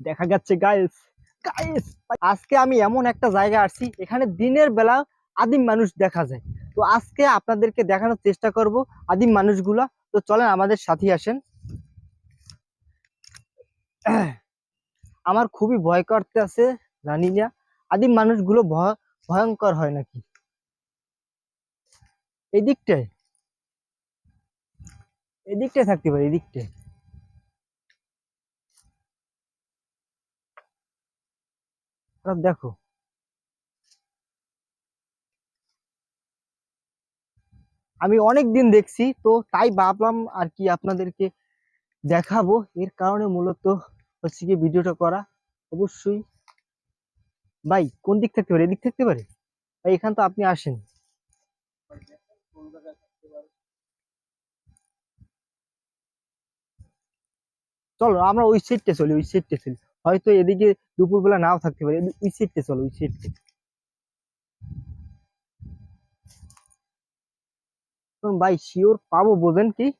দেখা যাচ্ছে guys guys আজকে আমি এমন একটা জায়গা আসছি, এখানে দিনের বেলা আদিম মানুষ দেখা যায়। তো আজকে আপনাদেরকে দেখানোর চেষ্টা করব আদিম মানুষগুলা। তো চলেন, আমাদের সাথে আসেন। আমার খুবই ভয় করতে আছে জানি না আদিম মানুষগুলো ভয়, ভয়ঙ্কর হয় নাকি? এই দিকটায় এই থাকতে পারে এই দিকটায় আর দেখো। আমি অনেক দিন দেখছি, তো তাই ভাবলাম আর কি আপনাদেরকে দেখাবো। এর কারণে মূলত হচ্ছে কি ভিডিওটা করা। অবশ্যই। ভাই, কোন দিক থাকতে পারে এদিক থাকতে পারে ভাই, এখান তো আপনি আসেন। চলো, আমরা ওই সাইডটা চলি, ওই সাইডটা চলি। হয়তো এদিকে দুপুরবেলা নাও থাকতে পারে। এদি- ওই সাইডটা চলো ওই সাইডটা ভাই শিওর পাবো বোঝেন কি?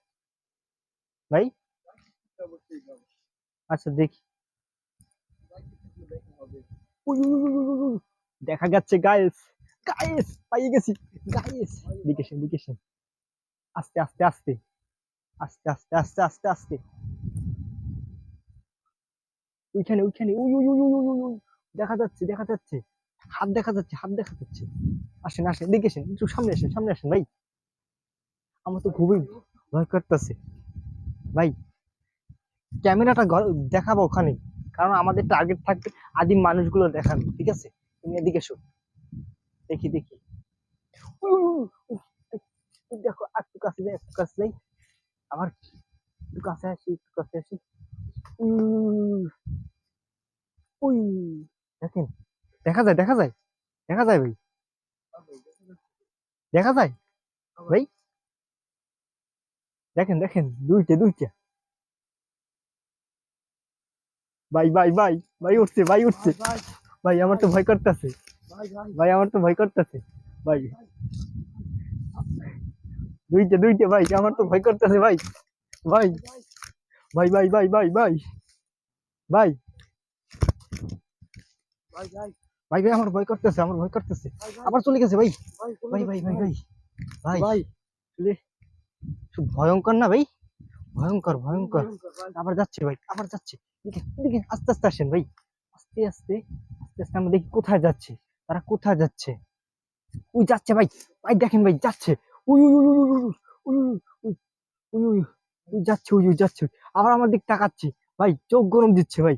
ভাই? আচ্ছা দেখি। উই, উই, উই, উই, উই, উই। দেখা যাচ্ছে গাইস গাইস পাইয়ে গেছি। গাইস দিকেছেন দিকেছেন আস্তে আস্তে আস্তে। আস্তে আস্তে আস্তে আস্তে আস্তে। ওইখানে ওইখানে ওই উই উই উই, উই, উই। দেখা যাচ্ছে দেখা যাচ্ছে। হাত দেখা যাচ্ছে হাত দেখা যাচ্ছে। আসেন আসেন দিকেছেন একটু সামনে আসেন সামনে আসেন ভাই। আমার তো খুবই ভয় করতেছে। ভাই ক্যামেরাটা দেখাবো ওখানে। কারণ আমাদের টার্গেট থাকবে আদিম মানুষগুলো দেখানো ঠিক আছে? তুমি এদিকে এসো। দেখি দেখি। দেখো একটু কাছে যাই একটু কাছে যাই। আবার একটু কাছে আসি একটু কাছে আসি। উই দেখেন দেখা যায় দেখা যায়。দেখা যায় ভাই। দেখা যায়। ভাই। দেখেন দেখেন। দুইটা দুইটা। ভাই ভাই ভাই। ভাই উঠছে ভাই উঠছে। ভাই, আমার তো ভয় করতেছে। ভাই, আমার তো ভয় করতেছে। ভাই। দুইটা দুইটা, ভাই। আমার তো ভয় করতেছে, ভাই। ভাই। ভাই ভাই ভাই ভাই ভাই ভাই ভাই ভাই আমার ভয় করতেছে আমার ভয় করতেছে আবার চলে গেছে ভাই ভাই ভাই ভাই ভাই ভাই ভাই ভয়ঙ্কর না ভাই ভয়ঙ্কর ভয়ঙ্কর আবার যাচ্ছে ভাই আবার যাচ্ছে দিকে আস্তে আস্তে আসেন ভাই আস্তে আস্তে আস্তে আস্তে আমরা দেখি কোথায় যাচ্ছে তারা কোথায় যাচ্ছে ওই যাচ্ছে ভাই ভাই দেখেন ভাই যাচ্ছে উই উই উই উই উই উই উই উই যাচ্ছে উই যাচ্ছে। আবার আমার দিক তাকাচ্ছে। ভাই চোখ গরম দিচ্ছে ভাই।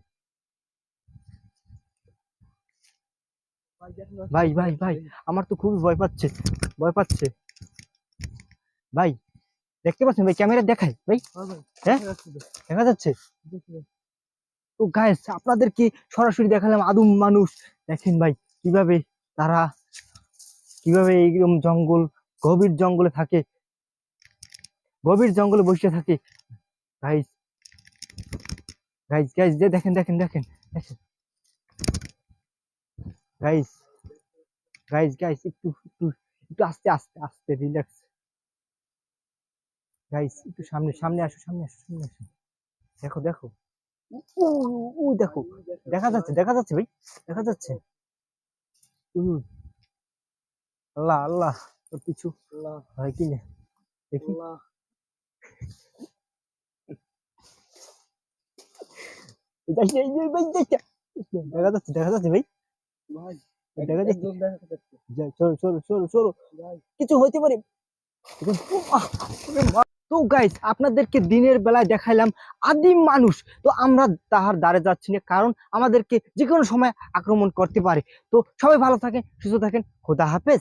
ভাই ভাই ভাই আমার তো খুবই ভয় পাচ্ছে। ভয় পাচ্ছে। ভাই দেখতে পাচ্ছেন ভাই? ক্যামেরা দেখায় ভাই। হ্যাঁ দেখা যাচ্ছে? তো গাইস আপনাদেরকে সরাসরি দেখালাম আদম মানুষ। দেখেন ভাই কীভাবে তারা কীভাবে এইরকম জঙ্গল গভীর জঙ্গলে থাকে। গভীর জঙ্গলে বসে থাকে। গাইস গাইস যে দেখেন দেখেন দেখেন দেখেন। গাইস গাইস গাইস একটু একটু একটু আস্তে আস্তে আস্তে রিল্যাক্স গাইস একটু সামনে সামনে আসো সামনে আসো সামনে আসো। দেখো দেখো। ও দেখো। দেখা যাচ্ছে দেখা যাচ্ছে ভাই দেখা যাচ্ছে। আল্লাহ আল্লাহ কিছু হয় কি না? দেখি। আপনাদেরকে দিনের বেলায় দেখাইলাম আদিম মানুষ। তো আমরা তাহার দ্বারে যাচ্ছি না, কারণ আমাদেরকে যে কোনো সময় আক্রমণ করতে পারে। তো সবাই ভালো থাকেন, সুস্থ থাকেন, খোদা হাফেজ।